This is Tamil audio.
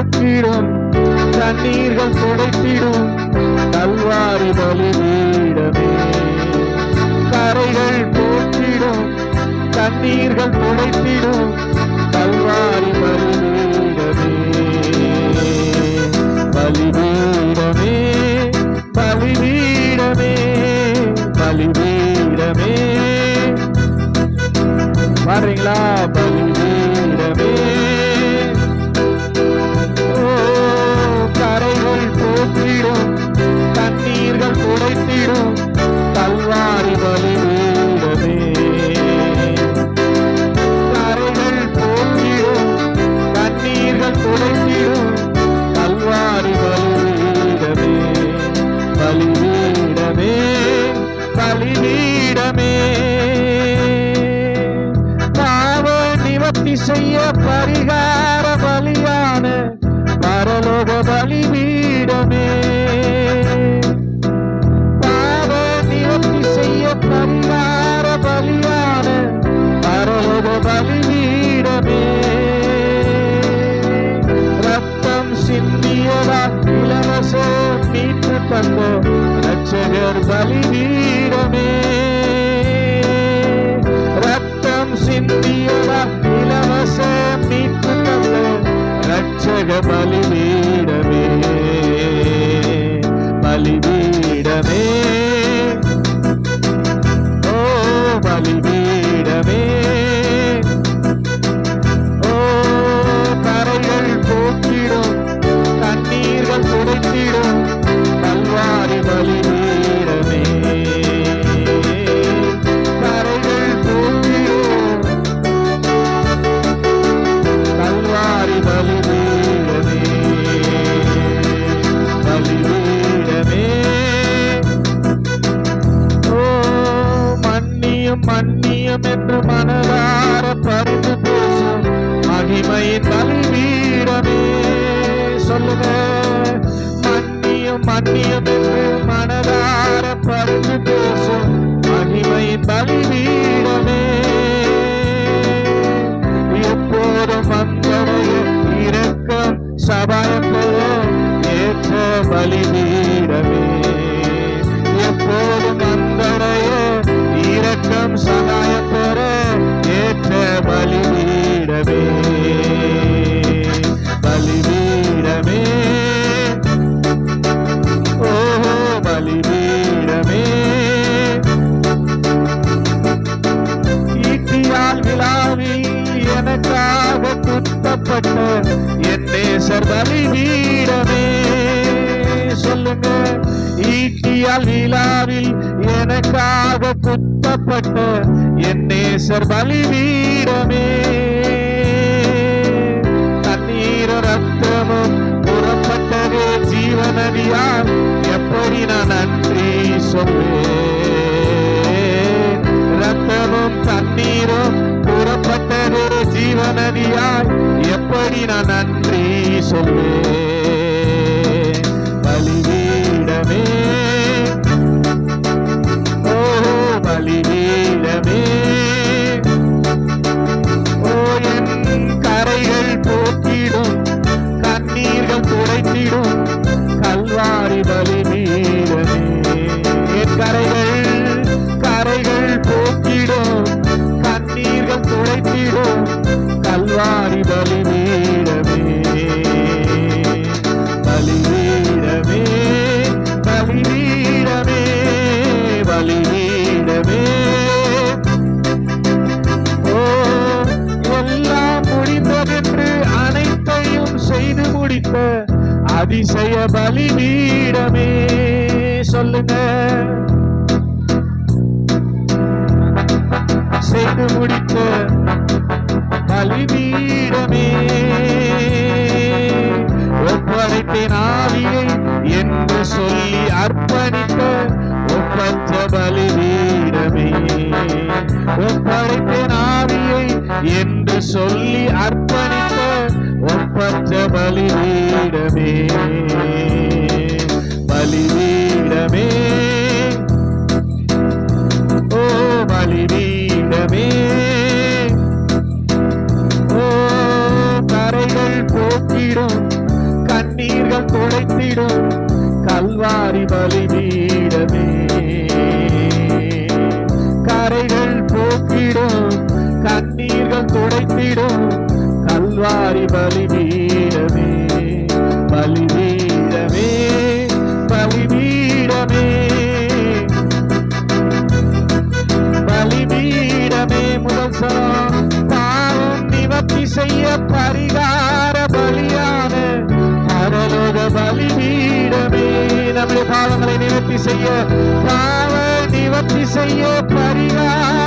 போக்கிடும் கண்ணீர்கள் துடைத்திடும். கல்வாரி பலிபீடமே கரைகள் போக்கிடும் கண்ணீர்கள் துடைத்திடும். கல்வாரி பலிபீடமே பலிபீடமே பலிபீடமே பலிபீடமே பாருங்களா பலி ரட்சகர் பலிபீடமே. ரத்தம் சிந்தியதா இலவச மீட்டு தந்த ரட்சக பலிபீடமே. பலிபீடமே. சொல்லுங்க மன்னியும் மன்னியும் என்று மனதார பறிந்து பேசும் மகிமையின் பலிபீடமே. எப்போதும் வந்தடைய இரக்கம் சபாயப்பட ஏற்ற பலிபீடமே. எனக்காக துன்பப்பட்ட என் நேசர் பலிபீடமே. சொல்லுங்க ஈட்டியால் விழாவில் எனக்காக குத்தப்பட்ட என் நேசர் பலிபீடமே. தண்ணீர ரத்தமும் புறப்பட்டதே ஜீவநதியால். எப்படி நான் நன்றி சொல்வேன்? எப்படி நான் நன்றி சொல்வேன் பீடமே சொல்லுங்க. செய்து முடித்த பலிபீடமே ஒப்படைத்தேன் ஆவியை என்று சொல்லி அர்ப்பணித்த ஒப்பற்ற பலிபீடமே. ஒப்படைத்தேன் ஆவியை என்று சொல்லி அர்ப்பணித்த ஒப்பற்ற பலிபீடமே. பலிபீடமே. ஓ பலிபீடமே. ஓ கரைகள் போக்கிடும் கண்ணீர்கள் துடைத்திடும் கல்வாரி பலிபீடமே. கரைகள் போக்கிடும் கண்ணீர்கள் துடைத்திடும் கல்வாரி பலிபீடம் பரிகார பலியான பரலோக பலிபீடமே. நம்முடைய பாவங்களை நிவர்த்தி செய்ய பாவ நிவர்த்தி செய்ய பரிகார